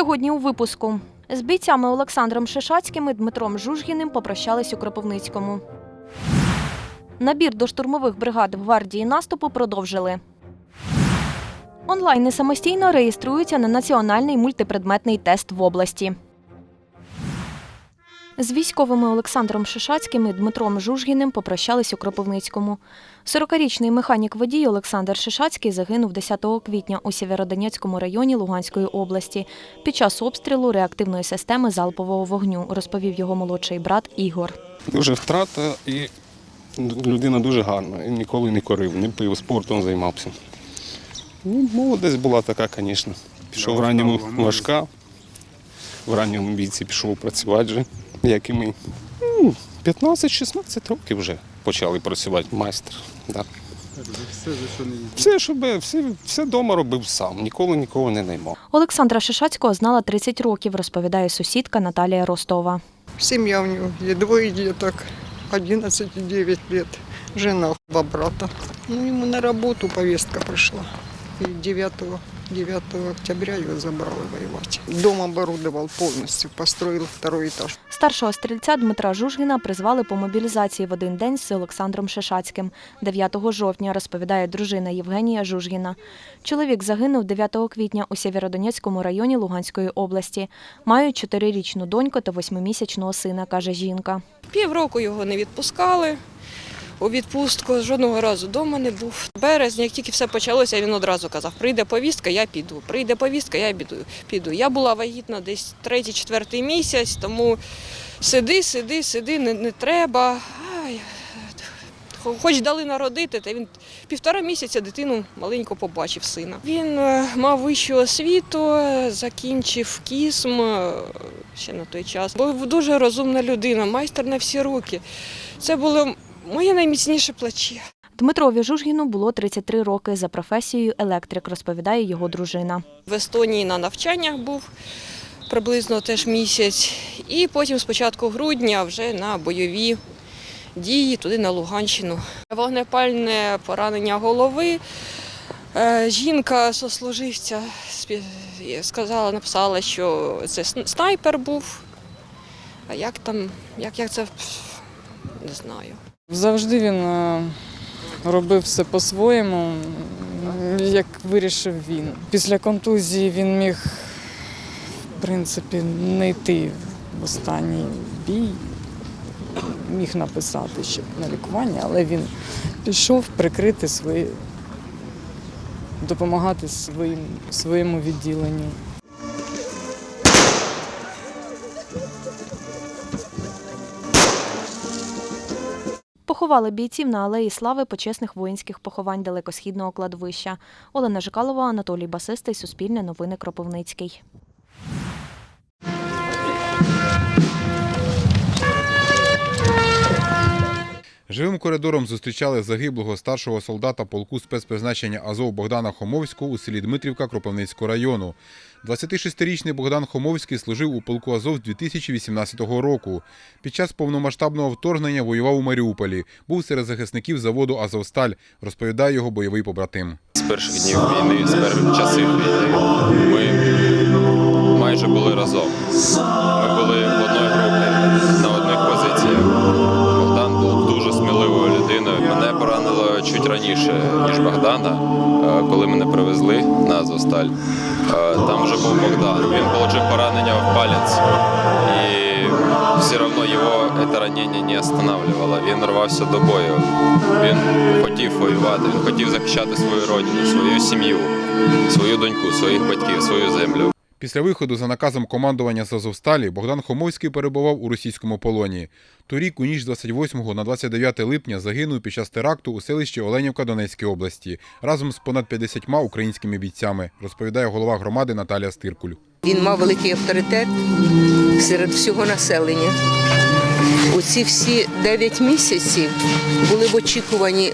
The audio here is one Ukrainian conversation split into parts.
Сьогодні у випуску з бійцями Олександром Шишацьким і Дмитром Жужгіним попрощались у Кропивницькому. Набір до штурмових бригад гвардії наступу продовжили. Онлайн не самостійно реєструються на національний мультипредметний тест в області. З військовими Олександром Шишацьким і Дмитром Жужгіним попрощались у Кропивницькому. 40-річний механік водій Олександр Шишацький загинув 10 квітня у Сєвєродонецькому районі Луганської області під час обстрілу реактивної системи залпового вогню, розповів його молодший брат Ігор. Дуже втрата і людина дуже гарна. І ніколи не корив, не пив, спортом займався. Ну, молодець була така, звісно. Пішов в ранньому важка, в ранньому віці пішов працювати вже, як і ми. Ну, 15-16 років вже почали працювати майстер. Да. Все, що не. Все, щоб все, все вдома робив сам, ніколи нікого не наймав. Олександра Шишацького знала 30 років, розповідає сусідка Наталія Ростова. Семья у него, и двое деток, 11 и 9 лет. Жена, два брата. Ну, ему на работу повестка пришла. И 9, 9 октября его забрали воевать. Дом оборудовал полностью, построил второй этаж. Старшого стрільця Дмитра Жужгіна призвали по мобілізації в один день з Олександром Шишацьким 9 жовтня, розповідає дружина Євгенія Жужгіна. Чоловік загинув 9 квітня у Сєвєродонецькому районі Луганської області. Мають чотирирічну доньку та восьмимісячного сина, каже жінка. Півроку його не відпускали у відпустку, жодного разу вдома не був. Березня, як тільки все почалося, він одразу казав: прийде повістка, я піду. Прийде повістка, я піду. Я була вагітна десь третій-четвертий місяць, тому сиди, сиди, сиди, не, не треба. Ай, Хоч дали народити, та він півтора місяця дитину маленько побачив сина. Він е, мав вищу освіту, е, закінчив кісм е, ще на той час. Був дуже розумна людина, майстер на всі руки. Це було моє найміцніше плече. Дмитрові Жужгіну було 33 роки. За професією електрик, розповідає його дружина. В Естонії на навчаннях був приблизно теж місяць. І потім з початку грудня вже на бойові дії туди на Луганщину. Вогнепальне поранення голови. Е, Жінка сослуживця сказала, написала, що це снайпер був. А як там, як, як це не знаю. Завжди він е, робив все по-своєму, як вирішив він. Після контузії він міг, в принципі, не йти в останній бій. Міг написати ще на лікування, але він пішов прикрити свої, допомагати своїм, своєму відділенню. Поховали бійців на алеї слави почесних воїнських поховань далекосхідного кладовища. Олена Жикалова, Анатолій Басистий, Суспільне новини Кропивницький. Живим коридором зустрічали загиблого старшого солдата полку спецпризначення Азов Богдана Хомовського у селі Дмитрівка Кропивницького району. 26-річний Богдан Хомовський служив у полку Азов з 2018 року. Під час повномасштабного вторгнення воював у Маріуполі. Був серед захисників заводу Азовсталь, розповідає його бойовий побратим. З перших днів війни, з перших часів війни ми майже були разом. Ми були чуть раніше, ніж Богдана, е, коли мене привезли на Азовсталь. Е, Там вже був Богдан. Він отримав поранення в палець. І все одно його це ранення не останавливало. Він рвався до бою. Він хотів воювати, він хотів захищати свою родину, свою сім'ю, свою доньку, своїх батьків, свою землю. Після виходу за наказом командування з Азовсталі Богдан Хомовський перебував у російському полоні. Торік у ніч з 28 на 29 липня загинув під час теракту у селищі Оленівка Донецької області разом з понад 50 українськими бійцями, розповідає голова громади Наталія Стиркуль. Він мав великий авторитет серед всього населення. У ці всі 9 місяців були в очікуванні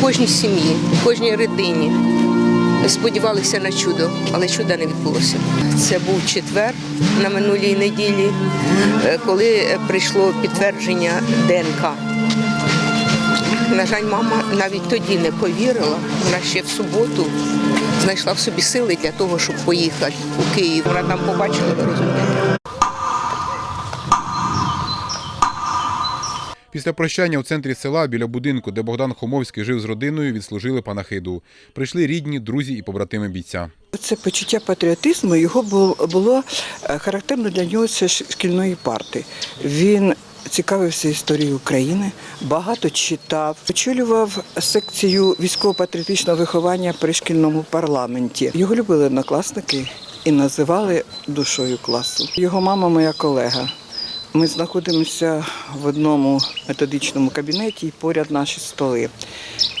кожній сім'ї, кожній родині. Сподівалися на чудо, але чуда не відбулося. Це був четвер на минулій неділі, е, коли прийшло підтвердження ДНК. На жаль, мама навіть тоді не повірила. Вона ще в суботу знайшла в собі сили для того, щоб поїхати у Київ. Вона там побачила, ви Після прощання у центрі села біля будинку, де Богдан Хомовський жив з родиною, відслужили панахиду. Прийшли рідні, друзі і побратими бійця. Це почуття патріотизму його було, е, характерно для нього це шкільної парти. Він цікавився історією України, багато читав, очолював секцію військово-патріотичного виховання при шкільному парламенті. Його любили однокласники і називали душою класу. Його мама моя колега. Ми знаходимося в одному методичному кабінеті поряд наші столи.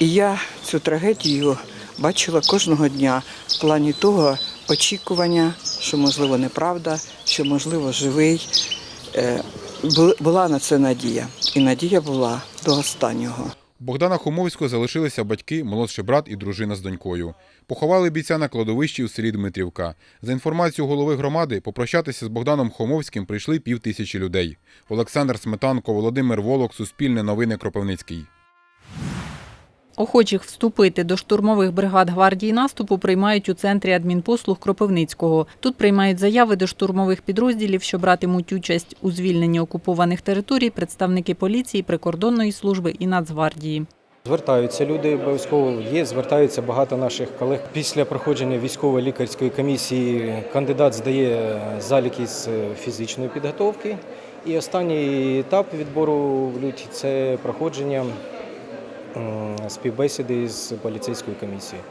І я цю трагедію бачила кожного дня в плані того очікування, що можливо неправда, що можливо живий. Е, Була на це надія, і надія була до останнього. Богдана Хомовського залишилися батьки, молодший брат і дружина з донькою. Поховали бійця на кладовищі у селі Дмитрівка. За інформацією голови громади, попрощатися з Богданом Хомовським прийшли пів тисячі людей. Олександр Сметанко, Володимир Волок, Суспільне новини Кропивницький. Охочих вступити до штурмових бригад гвардії наступу приймають у центрі адмінпослуг Кропивницького. Тут приймають заяви до штурмових підрозділів, що братимуть участь у звільненні окупованих територій, представники поліції, прикордонної служби і Нацгвардії. Звертаються люди обов'язково є, звертаються багато наших колег. Після проходження військової лікарської комісії кандидат здає заліки з фізичної підготовки. І останній етап відбору в люті це проходження співбесіди з поліцейською комісією.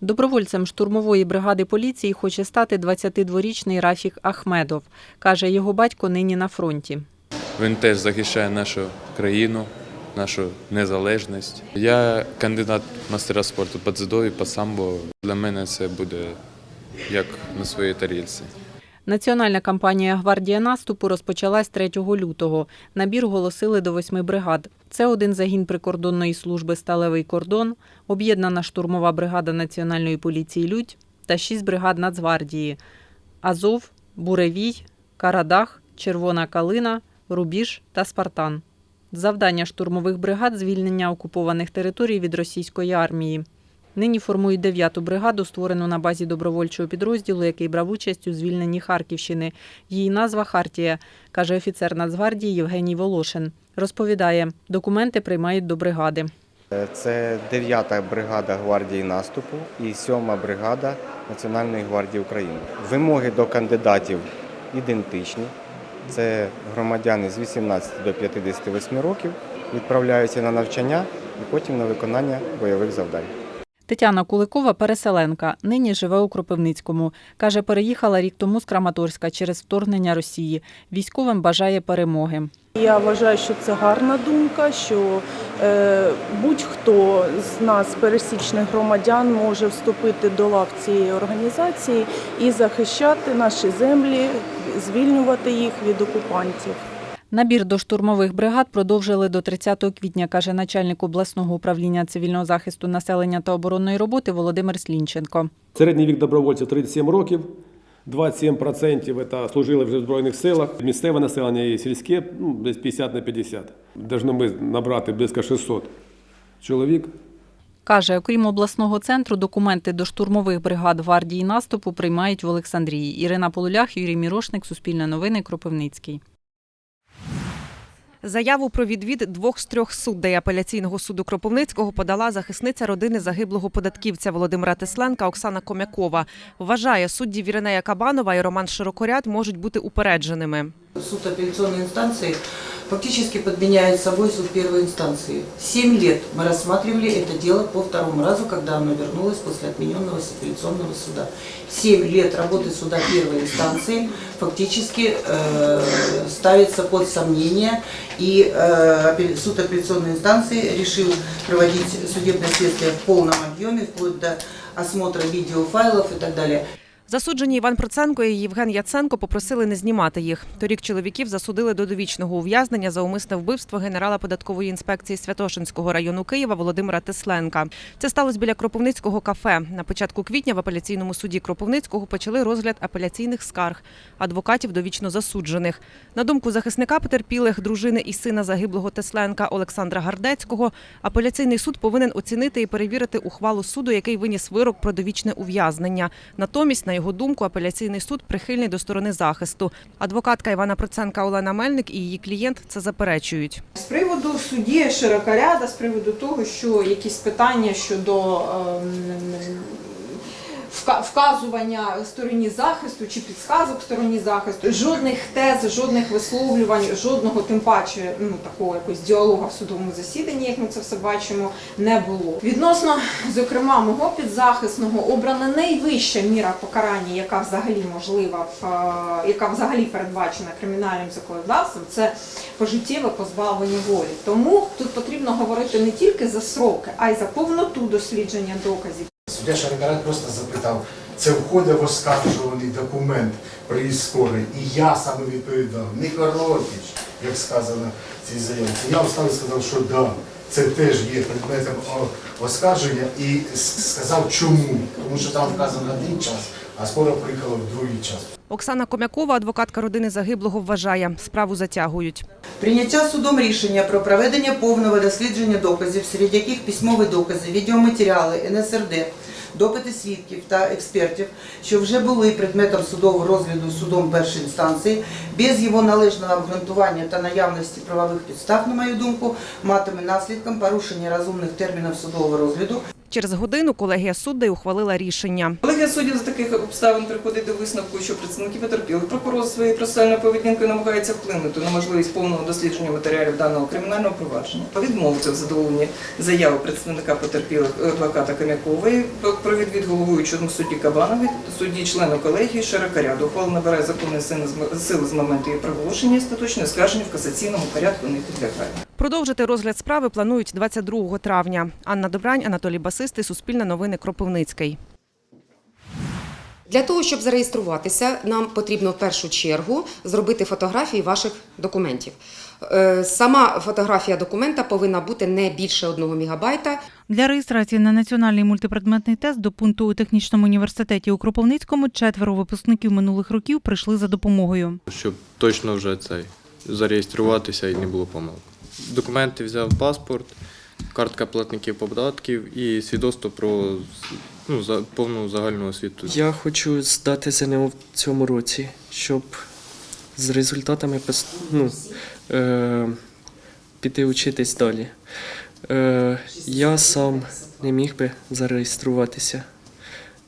Добровольцем штурмової бригади поліції хоче стати 22-річний Рафік Ахмедов. Каже, його батько нині на фронті. Він теж захищає нашу країну, нашу незалежність. Я кандидат мастера спорту по дзюдо і по самбо. Для мене це буде як на своїй тарілці. Національна кампанія Гвардія наступу розпочалась 3 лютого. Набір оголосили до восьми бригад. Це один загін прикордонної служби Сталевий кордон, об'єднана штурмова бригада Національної поліції Людь та шість бригад Нацгвардії: Азов, Буревій, Карадах, Червона Калина, Рубіж та Спартан. Завдання штурмових бригад звільнення окупованих територій від російської армії. Нині формують дев'яту бригаду, створену на базі добровольчого підрозділу, який брав участь у звільненні Харківщини. Її назва Хартія, каже офіцер Нацгвардії Євгеній Волошин. Розповідає, документи приймають до бригади. Це 9-та бригада гвардії наступу і 7-ма бригада Національної гвардії України. Вимоги до кандидатів ідентичні. Це громадяни з 18 до 58 років відправляються на навчання і потім на виконання бойових завдань. Тетяна Куликова переселенка. Нині живе у Кропивницькому. Каже, переїхала рік тому з Краматорська через вторгнення Росії. Військовим бажає перемоги. Я вважаю, що це гарна думка, що е, будь-хто з нас, пересічних громадян, може вступити до лав цієї організації і захищати наші землі, звільнювати їх від окупантів. Набір до штурмових бригад продовжили до 30 квітня, каже начальник обласного управління цивільного захисту населення та оборонної роботи Володимир Слінченко. Середній вік добровольців 37 років. 27% це служили вже в Збройних силах. Місцеве населення і сільське ну, десь 50 на 50. Должны ми набрати близько 600 чоловік. Каже, окрім обласного центру, документи до штурмових бригад гвардії наступу приймають в Олександрії. Ірина Полулях, Юрій Мірошник, Суспільне новини, Кропивницький. Заяву про відвід двох з трьох суддей апеляційного суду Кропивницького подала захисниця родини загиблого податківця Володимира Тесленка Оксана Комякова. Вважає, судді Віренея Кабанова і Роман Широкоряд можуть бути упередженими. Суд апелляционной инстанции фактически подменяет собой суд первой инстанции. Семь лет мы рассматривали это дело по второму разу, когда оно вернулось после отмененного с апелляционного суда. Семь лет работы суда первой инстанции фактически э, ставится под сомнение, и э, суд апелляционной инстанции решил проводить судебное следствие в полном объеме, вплоть до осмотра видеофайлов и так далее. Засуджені Іван Проценко і Євген Яценко попросили не знімати їх. Торік чоловіків засудили до довічного ув'язнення за умисне вбивство генерала податкової інспекції Святошинського району Києва Володимира Тесленка. Це сталося біля Кропивницького кафе. На початку квітня в апеляційному суді Кропивницького почали розгляд апеляційних скарг адвокатів довічно засуджених. На думку захисника потерпілих, дружини і сина загиблого Тесленка Олександра Гардецького, апеляційний суд повинен оцінити і перевірити ухвалу суду, який виніс вирок про довічне ув'язнення. Натомість, на його думку, апеляційний суд прихильний до сторони захисту. Адвокатка Івана Проценка Олена Мельник і її клієнт це заперечують. З приводу судді широкоряда, з приводу того, що якісь питання щодо ем, вказування стороні захисту чи підсказок стороні захисту, жодних тез, жодних висловлювань, жодного тим паче ну такого якогось діалогу в судовому засіданні, як ми це все бачимо, не було. Відносно, зокрема, мого підзахисного обрана найвища міра покарання, яка взагалі можлива, е, яка взагалі передбачена кримінальним законодавством, це пожиттєве позбавлення волі. Тому тут потрібно говорити не тільки за сроки, а й за повноту дослідження доказів. Суддя Шарикарат просто запитав, це входить в оскаржуваний документ при скорі. І я саме відповідав, не як сказано в цій заявці. Я встав і сказав, що да, це теж є предметом оскарження і сказав чому. Тому що там вказано один час, а скоро приїхала в другий час. Оксана Комякова, адвокатка родини загиблого, вважає, справу затягують. Прийняття судом рішення про проведення повного дослідження доказів, серед яких письмові докази, відеоматеріали, НСРД, допити свідків та експертів, що вже були предметом судового розгляду судом першої інстанції, без його належного обґрунтування та наявності правових підстав, на мою думку, матиме наслідком порушення розумних термінів судового розгляду, Через годину колегія суддей ухвалила рішення. Колегія суддів за таких обставин приходить до висновку, що представники потерпілих прокурор своєю процесуальною поведінкою намагається вплинути на можливість повного дослідження матеріалів даного кримінального провадження. Відмовився в задоволенні заяви представника потерпілих адвоката Ком'якової про відвід головуючому судді Кабанові, судді члену колегії Широкаряду. Ухвала набирає законної сили з- моменту її проголошення і остаточне оскарження в касаційному порядку не підлягає. Продовжити розгляд справи планують 22 травня. Анна Добрань, Анатолій Басистий, Суспільне новини, Кропивницький. Для того, щоб зареєструватися, нам потрібно в першу чергу зробити фотографії ваших документів. Е, Сама фотографія документа повинна бути не більше 1 мегабайта. Для реєстрації на національний мультипредметний тест до пункту у технічному університеті у Кропивницькому четверо випускників минулих років прийшли за допомогою. Щоб точно вже цей зареєструватися і не було помилок. Документи взяв паспорт, картка платників податків і свідоцтво про ну, за, повну загальну освіту. Я хочу здати ЗНО в цьому році, щоб з результатами ну, е, піти учитись далі. Е, я сам не міг би зареєструватися.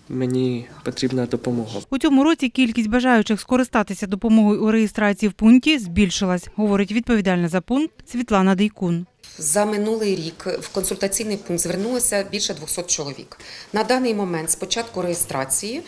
Мені потрібна допомога. У цьому році кількість бажаючих скористатися допомогою у реєстрації в пункті збільшилась, говорить відповідальна за пункт Світлана Дейкун. За минулий рік в консультаційний пункт звернулося більше 200 чоловік. На даний момент з початку реєстрації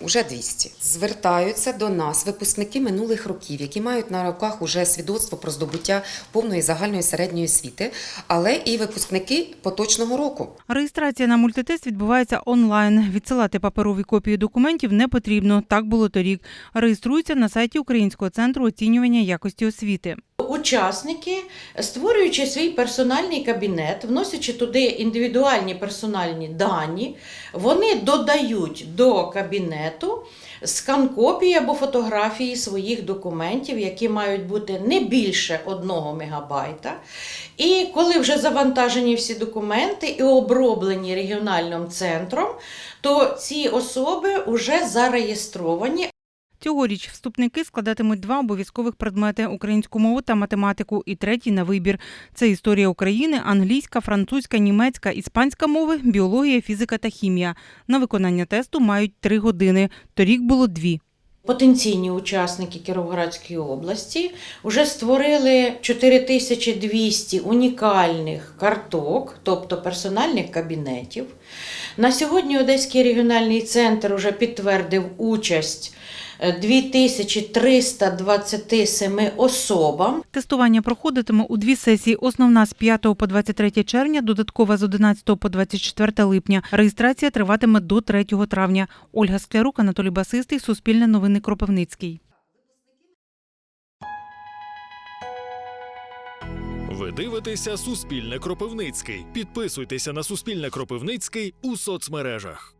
вже 200. Звертаються до нас випускники минулих років, які мають на руках уже свідоцтво про здобуття повної загальної середньої освіти, але і випускники поточного року. Реєстрація на мультитест відбувається онлайн. Відсилати паперові копії документів не потрібно. Так було торік. Реєструються на сайті Українського центру оцінювання якості освіти. Учасники, створюючи свій персональний кабінет, вносячи туди індивідуальні персональні дані, вони додають до кабінету скан копії або фотографії своїх документів, які мають бути не більше 1 мегабайта. І коли вже завантажені всі документи і оброблені регіональним центром, то ці особи вже зареєстровані Цьогоріч вступники складатимуть два обов'язкових предмети українську мову та математику, і третій на вибір. Це історія України, англійська, французька, німецька, іспанська мови, біологія, фізика та хімія. На виконання тесту мають три години. Торік було дві. Потенційні учасники Кіровоградської області вже створили 4200 унікальних карток, тобто персональних кабінетів. На сьогодні Одеський регіональний центр вже підтвердив участь 2327 особам. Тестування проходитиме у дві сесії. Основна з 5 по 23 червня, додаткова з 11 по 24 липня. Реєстрація триватиме до 3 травня. Ольга Склярук, Анатолій Басистий, Суспільне новини Кропивницький. Ви дивитеся Суспільне Кропивницький. Підписуйтеся на Суспільне Кропивницький у соцмережах.